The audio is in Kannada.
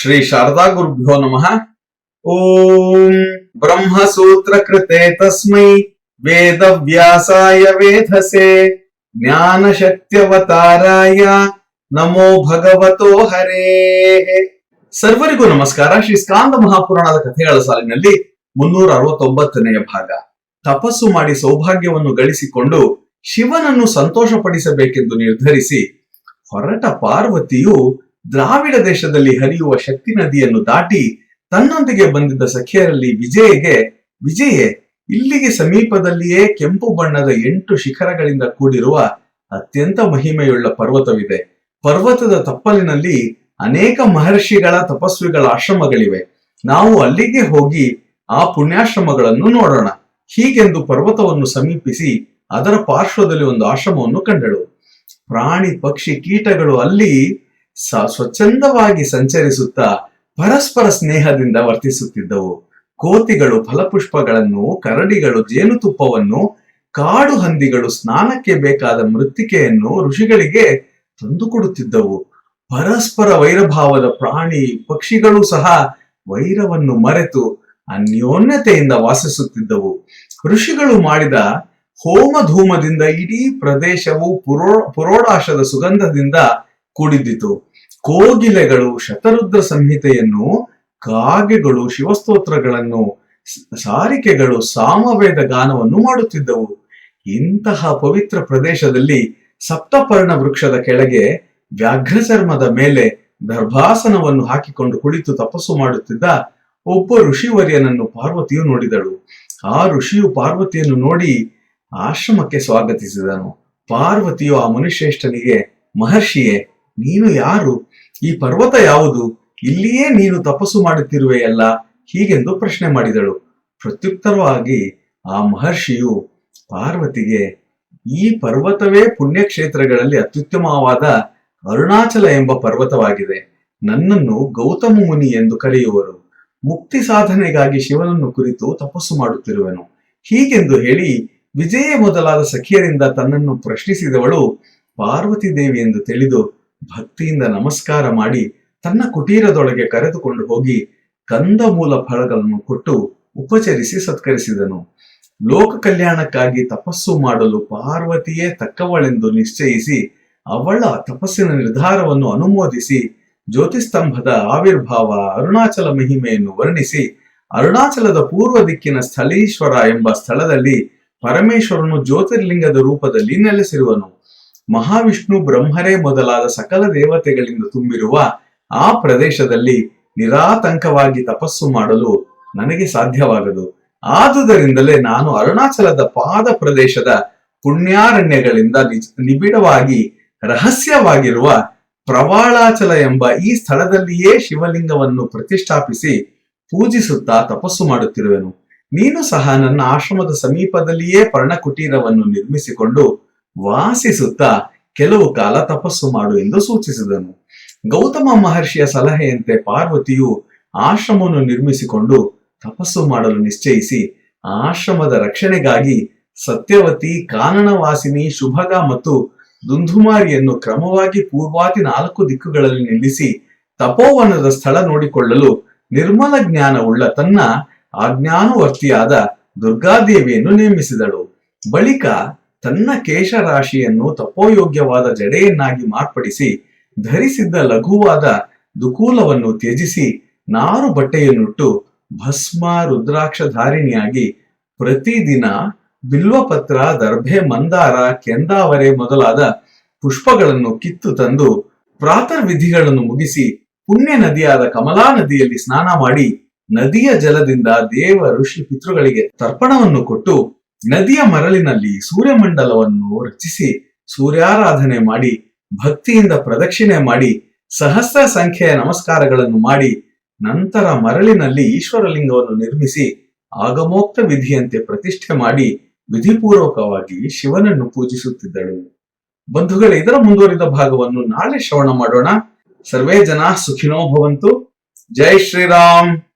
ಶ್ರೀ ಶಾರದಾ ಗುರುಭ್ಯೋ ನಮಃ. ಓಂ ಬ್ರಹ್ಮಸೂತ್ರ ಕೃತೆ ತಸ್ಮೈ ವೇದ ವ್ಯಾಸಾಯ ವೇಧಸೆ ಜ್ಞಾನ ಶಕ್ತ್ಯವತಾರಾಯ ನಮೋ ಭಗವತೋ ಹರೇ. ಸರ್ವರಿಗೂ ನಮಸ್ಕಾರ. ಶ್ರೀ ಸ್ಕಾಂದ ಮಹಾಪುರಾಣದ ಕಥೆಗಳ ಸಾಲಿನಲ್ಲಿ ಮುನ್ನೂರ ಅರವತ್ತೊಂಬತ್ತನೆಯ ಭಾಗ. ತಪಸ್ಸು ಮಾಡಿ ಸೌಭಾಗ್ಯವನ್ನು ಗಳಿಸಿಕೊಂಡು ಶಿವನನ್ನು ಸಂತೋಷಪಡಿಸಬೇಕೆಂದು ನಿರ್ಧರಿಸಿ ಹೊರಟ ಪಾರ್ವತಿಯು ದ್ರಾವಿಡ ದೇಶದಲ್ಲಿ ಹರಿಯುವ ಶಕ್ತಿ ನದಿಯನ್ನು ದಾಟಿ ತನ್ನೊಂದಿಗೆ ಬಂದಿದ್ದ ಸಖಿಯರಲ್ಲಿ ವಿಜಯಗೆ, ವಿಜಯೆ ಇಲ್ಲಿಗೆ ಸಮೀಪದಲ್ಲಿಯೇ ಕೆಂಪು ಬಣ್ಣದ ಎಂಟು ಶಿಖರಗಳಿಂದ ಕೂಡಿರುವ ಅತ್ಯಂತ ಮಹಿಮೆಯುಳ್ಳ ಪರ್ವತವಿದೆ. ಪರ್ವತದ ತಪ್ಪಲಿನಲ್ಲಿ ಅನೇಕ ಮಹರ್ಷಿಗಳ ತಪಸ್ವಿಗಳ ಆಶ್ರಮಗಳಿವೆ. ನಾವು ಅಲ್ಲಿಗೆ ಹೋಗಿ ಆ ಪುಣ್ಯಾಶ್ರಮಗಳನ್ನು ನೋಡೋಣ. ಹೀಗೆಂದು ಪರ್ವತವನ್ನು ಸಮೀಪಿಸಿ ಅದರ ಪಾರ್ಶ್ವದಲ್ಲಿ ಒಂದು ಆಶ್ರಮವನ್ನು ಕಂಡಳು. ಪ್ರಾಣಿ, ಪಕ್ಷಿ, ಕೀಟಗಳು ಅಲ್ಲಿ ಸ್ವಚ್ಛಂದವಾಗಿ ಸಂಚರಿಸುತ್ತಾ ಪರಸ್ಪರ ಸ್ನೇಹದಿಂದ ವರ್ತಿಸುತ್ತಿದ್ದವು. ಕೋತಿಗಳು ಫಲಪುಷ್ಪಗಳನ್ನು, ಕರಡಿಗಳು ಜೇನುತುಪ್ಪವನ್ನು ಕಾಡು ಹಂದಿಗಳು ಸ್ನಾನಕ್ಕೆ ಬೇಕಾದ ಮೃತ್ತಿಕೆಯನ್ನು ಋಷಿಗಳಿಗೆ ತಂದುಕೊಡುತ್ತಿದ್ದವು. ಪರಸ್ಪರ ವೈರಭಾವದ ಪ್ರಾಣಿ ಪಕ್ಷಿಗಳು ಸಹ ವೈರವನ್ನು ಮರೆತು ಅನ್ಯೋನ್ಯತೆಯಿಂದ ವಾಸಿಸುತ್ತಿದ್ದವು. ಋಷಿಗಳು ಮಾಡಿದ ಹೋಮ ಧೂಮದಿಂದ ಇಡೀ ಪ್ರದೇಶವು ಪುರೋ, ಪುರೋಡಾಶದ ಸುಗಂಧದಿಂದ ಕೂಡಿದ್ದಿತು. ಕೋಗಿಲೆಗಳು ಶತರುದ್ರ ಸಂಹಿತೆಯನ್ನು ಕಾಗೆಗಳು ಶಿವಸ್ತೋತ್ರಗಳನ್ನು ಸಾರಿಕೆಗಳು ಸಾಮವೇದ ಗಾನವನ್ನು ಮಾಡುತ್ತಿದ್ದವು. ಇಂತಹ ಪವಿತ್ರ ಪ್ರದೇಶದಲ್ಲಿ ಸಪ್ತಪರ್ಣ ವೃಕ್ಷದ ಕೆಳಗೆ ವ್ಯಾಘ್ರ ಚರ್ಮದ ಮೇಲೆ ದರ್ಭಾಸನವನ್ನು ಹಾಕಿಕೊಂಡು ಕುಳಿತು ತಪಸ್ಸು ಮಾಡುತ್ತಿದ್ದ ಒಬ್ಬ ಋಷಿವರ್ಯನನ್ನು ಪಾರ್ವತಿಯು ನೋಡಿದಳು. ಆ ಋಷಿಯು ಪಾರ್ವತಿಯನ್ನು ನೋಡಿ ಆಶ್ರಮಕ್ಕೆ ಸ್ವಾಗತಿಸಿದನು. ಪಾರ್ವತಿಯು ಆ ಮುನಿಶ್ರೇಷ್ಠನಿಗೆ, ಮಹರ್ಷಿಯೇ ನೀನು ಯಾರು? ಈ ಪರ್ವತ ಯಾವುದು? ಇಲ್ಲಿಯೇ ನೀನು ತಪಸ್ಸು ಮಾಡುತ್ತಿರುವೆಯಲ್ಲ ಹೀಗೆಂದು ಪ್ರಶ್ನೆ ಮಾಡಿದಳು. ಪ್ರತ್ಯುತ್ತರವಾಗಿ, ಆ ಮಹರ್ಷಿಯು ಪಾರ್ವತಿಗೆ, ಈ ಪರ್ವತವೇ ಪುಣ್ಯಕ್ಷೇತ್ರಗಳಲ್ಲಿ ಅತ್ಯುತ್ತಮವಾದ ಅರುಣಾಚಲ ಎಂಬ ಪರ್ವತವಾಗಿದೆ. ನನ್ನನ್ನು ಗೌತಮ ಮುನಿ ಎಂದು ಕರೆಯುವರು. ಮುಕ್ತಿ ಸಾಧನೆಗಾಗಿ ಶಿವನನ್ನು ಕುರಿತು ತಪಸ್ಸು ಮಾಡುತ್ತಿರುವೆನು. ಹೀಗೆಂದು ಹೇಳಿ, ವಿಜಯ ಮೊದಲಾದ ಸಖಿಯರಿಂದ ತನ್ನನ್ನು ಪ್ರಶ್ನಿಸಿದವಳು ಪಾರ್ವತಿ ದೇವಿ ಎಂದು ತಿಳಿದು ಭಕ್ತಿಯಿಂದ ನಮಸ್ಕಾರ ಮಾಡಿ ತನ್ನ ಕುಟೀರದೊಳಗೆ ಕರೆದುಕೊಂಡು ಹೋಗಿ ಕಂದಮೂಲ ಫಲಗಳನ್ನು ಕೊಟ್ಟು ಉಪಚರಿಸಿ ಸತ್ಕರಿಸಿದನು. ಲೋಕ ಕಲ್ಯಾಣಕ್ಕಾಗಿ ತಪಸ್ಸು ಮಾಡಲು ಪಾರ್ವತಿಯೇ ತಕ್ಕವಳೆಂದು ನಿಶ್ಚಯಿಸಿ ಅವಳ ತಪಸ್ಸಿನ ನಿರ್ಧಾರವನ್ನು ಅನುಮೋದಿಸಿ ಜ್ಯೋತಿಸ್ತಂಭದ ಆವಿರ್ಭಾವ ಅರುಣಾಚಲ ಮಹಿಮೆಯನ್ನು ವರ್ಣಿಸಿ ಅರುಣಾಚಲದ ಪೂರ್ವ ದಿಕ್ಕಿನ ಸ್ಥಳೀಶ್ವರ ಎಂಬ ಸ್ಥಳದಲ್ಲಿ ಪರಮೇಶ್ವರನು ಜ್ಯೋತಿರ್ಲಿಂಗದ ರೂಪದಲ್ಲಿ ನೆಲೆಸಿರುವನು. ಮಹಾವಿಷ್ಣು ಬ್ರಹ್ಮರೇ ಮೊದಲಾದ ಸಕಲ ದೇವತೆಗಳಿಂದ ತುಂಬಿರುವ ಆ ಪ್ರದೇಶದಲ್ಲಿ ನಿರಾತಂಕವಾಗಿ ತಪಸ್ಸು ಮಾಡಲು ನನಗೆ ಸಾಧ್ಯವಾಗದು. ಆದುದರಿಂದಲೇ ನಾನು ಅರುಣಾಚಲದ ಪಾದ ಪ್ರದೇಶದ ಪುಣ್ಯಾರಣ್ಯಗಳಿಂದ ನಿಬಿಡವಾಗಿ ರಹಸ್ಯವಾಗಿರುವ ಪ್ರವಾಳಾಚಲ ಎಂಬ ಈ ಸ್ಥಳದಲ್ಲಿಯೇ ಶಿವಲಿಂಗವನ್ನು ಪ್ರತಿಷ್ಠಾಪಿಸಿ ಪೂಜಿಸುತ್ತಾ ತಪಸ್ಸು ಮಾಡುತ್ತಿರುವೆನು. ನೀನು ಸಹ ನನ್ನ ಆಶ್ರಮದ ಸಮೀಪದಲ್ಲಿಯೇ ಪರ್ಣಕುಟೀರವನ್ನು ನಿರ್ಮಿಸಿಕೊಂಡು ವಾಸಿಸುತ್ತಾ ಕೆಲವು ಕಾಲ ತಪಸ್ಸು ಮಾಡು ಎಂದು ಸೂಚಿಸಿದನು. ಗೌತಮ ಮಹರ್ಷಿಯ ಸಲಹೆಯಂತೆ ಪಾರ್ವತಿಯು ಆಶ್ರಮವನ್ನು ನಿರ್ಮಿಸಿಕೊಂಡು ತಪಸ್ಸು ಮಾಡಲು ನಿಶ್ಚಯಿಸಿ ಆಶ್ರಮದ ರಕ್ಷಣೆಗಾಗಿ ಸತ್ಯವತಿ, ಕಾನನವಾಸಿನಿ, ಶುಭಗ ಮತ್ತು ದುಂಧುಮಾರಿಯನ್ನು ಕ್ರಮವಾಗಿ ಪೂರ್ವಾತಿ ನಾಲ್ಕು ದಿಕ್ಕುಗಳಲ್ಲಿ ನಿಲ್ಲಿಸಿ ತಪೋವನದ ಸ್ಥಳ ನೋಡಿಕೊಳ್ಳಲು ನಿರ್ಮಲ ಜ್ಞಾನವುಳ್ಳ ತನ್ನ ಆಜ್ಞಾನುವರ್ತಿಯಾದ ದುರ್ಗಾದೇವಿಯನ್ನು ನೇಮಿಸಿದಳು. ಬಳಿಕ ತನ್ನ ಕೇಶರಾಶಿಯನ್ನು ತಪೋಯೋಗ್ಯವಾದ ಜಡೆಯನ್ನಾಗಿ ಮಾರ್ಪಡಿಸಿ ಧರಿಸಿದ್ದ ಲಘುವಾದ ದುಕೂಲವನ್ನು ತ್ಯಜಿಸಿ ನಾರು ಬಟ್ಟೆಯನ್ನುಟ್ಟು ಭಸ್ಮ ರುದ್ರಾಕ್ಷ ಧಾರಿಣಿಯಾಗಿ ಪ್ರತಿದಿನ ಬಿಲ್ವಪತ್ರ, ದರ್ಭೆ, ಮಂದಾರ, ಕೆಂದಾವರೆ ಮೊದಲಾದ ಪುಷ್ಪಗಳನ್ನು ಕಿತ್ತು ತಂದು ಪ್ರಾತರ್ ವಿಧಿಗಳನ್ನು ಮುಗಿಸಿ ಪುಣ್ಯ ನದಿಯಾದ ಕಮಲಾ ನದಿಯಲ್ಲಿ ಸ್ನಾನ ಮಾಡಿ ನದಿಯ ಜಲದಿಂದ ದೇವ ಋಷಿ ಪಿತೃಗಳಿಗೆ ತರ್ಪಣವನ್ನು ಕೊಟ್ಟು ನದಿಯ ಮರಳಿನಲ್ಲಿ ಸೂರ್ಯಮಂಡಲವನ್ನು ರಚಿಸಿ ಸೂರ್ಯಾರಾಧನೆ ಮಾಡಿ, ಭಕ್ತಿಯಿಂದ ಪ್ರದಕ್ಷಿಣೆ ಮಾಡಿ, ಸಹಸ್ರ ಸಂಖ್ಯೆಯ ನಮಸ್ಕಾರಗಳನ್ನು ಮಾಡಿ, ನಂತರ ಮರಳಿನಲ್ಲಿ ಈಶ್ವರಲಿಂಗವನ್ನು ನಿರ್ಮಿಸಿ, ಆಗಮೋಕ್ತ ವಿಧಿಯಂತೆ ಪ್ರತಿಷ್ಠೆ ಮಾಡಿ, ವಿಧಿಪೂರ್ವಕವಾಗಿ ಶಿವನನ್ನು ಪೂಜಿಸುತ್ತಿದ್ದಳು. ಬಂಧುಗಳ, ಇದರ ಮುಂದುವರಿದ ಭಾಗವನ್ನು ನಾಳೆ ಶ್ರವಣ ಮಾಡೋಣ. ಸರ್ವೇ ಜನ ಸುಖಿನೋ ಭವಂತು. ಜೈ ಶ್ರೀರಾಮ್.